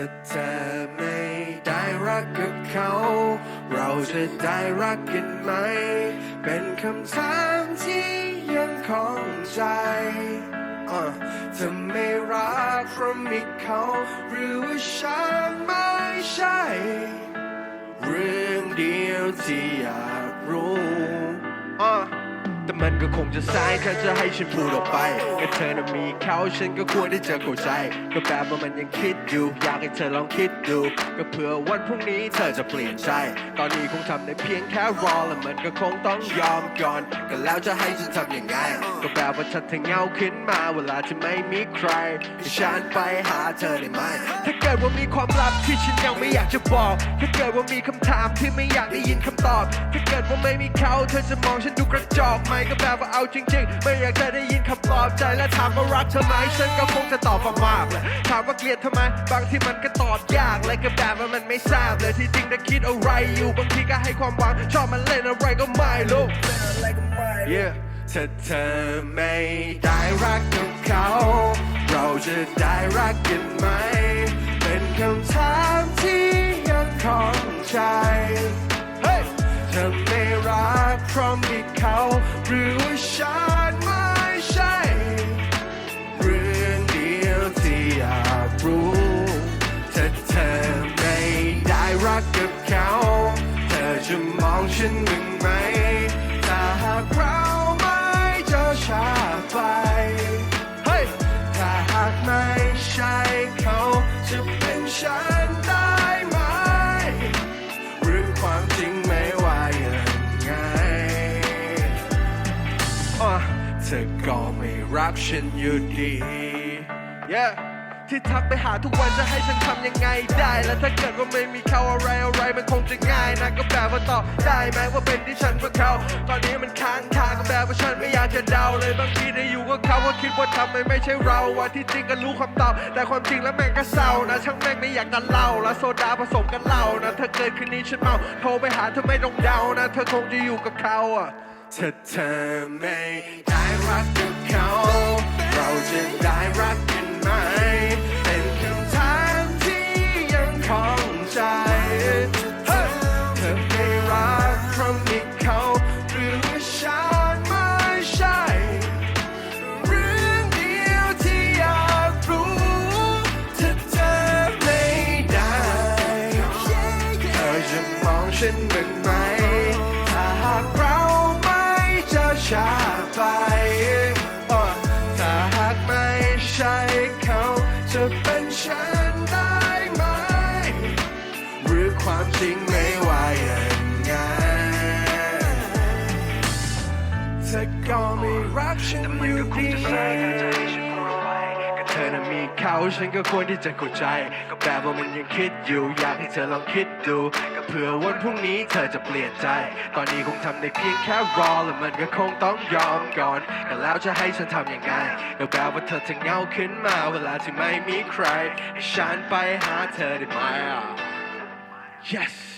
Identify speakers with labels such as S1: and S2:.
S1: ถ้าเธอไม่ได้รักกับเขา เราจะได้รักกันไหม เป็นคำถามที่ยังคองใจอะเธอไม่รักเพราะมีเขา หรือว่าฉันไม่ใช่ เรื่องเดียวที่อยากรู้ แต่มันก็คงจะสายถ้าจะให้ฉันพูดออกไปแค่เธอน่ะมีเขาฉันก็ควรที่จะเข้าใจก็แบบว่ามันยังคิดอยู่ อยากให้เธอลองคิดดูก็เผื่อวันพรุ่งนี้เธอจะเปลี่ยนใจ ตอนนี้คงทำได้เพียงแค่รอและมันก็คงต้องยอมก่อนก็แล้วจะให้ฉันทำยังไง ก็แบบว่าฉันถึงเงาขึ้นมาเวลาที่ไม่มีใครให้ฉันไปหาเธอได้ไหมถ้าเกิดว่ามีความลับที่ฉันยังไม่อยากจะบอก ถ้าเกิดว่ามีคำถามที่ไม่อยากได้ยินคำตอบ ถ้าเกิดว่าไม่มีเขาเธอจะมองฉันดูกระจอกไหมก็แบบว่าเอาจริงๆ ไม่อยากจะได้ยินคำปลอบใจและถามว่ารักเธอไหมฉันก็คงจะตอบว่ามากเลยถามว่าเกลียดทำไม บางทีมันก็ตอบยากเลยก็แบบว่ามันไม่ทราบเลยที่จริงได้คิดอะไรอยู่บางทีก็ให้ความหวังชอบมันเล่นอะไรก็ไม่รู้ Yeah ถ้าเธอไม่ได้รักกับเขา เราจะได้รักกันไหม เป็นคำถาม รักเพราะมีเขาหรือว่าฉันไม่ใช่ เรื่องเดียวที่อยากรู้ถ้าเธอไม่ได้รักกับเขา เธอจะมองฉันหนึ่งไหม ธอก็ไม่รักฉันอยู่ดี yeah. ที่ทักไปหาทุกวันจะให้ฉันทำยังไงได้ แล้วถ้าเกิดว่าไม่มีเขาอะไรอะไรมันคงจะง่ายนะก็แบบว่าตอบได้ไหมว่าเป็นที่ฉันว่าเขาตอนนี้มันค้างคาก็แบบว่าฉันไม่อยากจะเดาเลยบางทีได้อยู่กับเขาก็คิดว่าทำไมไม่ใช่เราว่าที่จริงก็รู้คำตอบแต่ความจริงแล้วแม่งก็เศร้านะช่างแม่งไม่อยากจะเล่าแล้วโซดาผสมกันเหล้านะถ้าเกิดคืนนี้ฉันเมาโทรไปหาเธอไม่ต้องเดานะ เธอคงจะอยู่กับเขาอะ ถ้าเธอไม่ได้รักกับเขา เราจะได้รักกันไหม เป็นคำถามที่ยังคองใจเฮ้ยเธอไม่รักเพราะมีเขาหรือฉันไม่ใช่ เรื่องเดียวที่อยากรู้ถ้าเธอไม่ได้เธอจะมองฉันบ้างไหมถ้า ชาไปอะถ้าหากไม่ใช่เขาจะเป็นฉันได้ไหม หรือความจริงไม่ว่าอย่างไงเธอก็ไม่รักฉันอยู่ดีก็เธอนะมีเขาฉันก็ควรที่จะเข้าใจ ก็แบบว่ามันยังคิดอยู่ อยากให้เธอลองคิดดู ก็เผื่อวันพรุ่งนี้เธอจะเปลี่ยนใจ ตอนนี้คงทำได้เพียงแค่รอและมันก็คงต้องยอมก่อนแต่แล้วจะให้ฉันทำยังไงก็แบบว่าเธอจะเงาขึ้นมา เวลาที่ไม่มีใครให้ฉันไปหาเธอได้ไหมอะ yes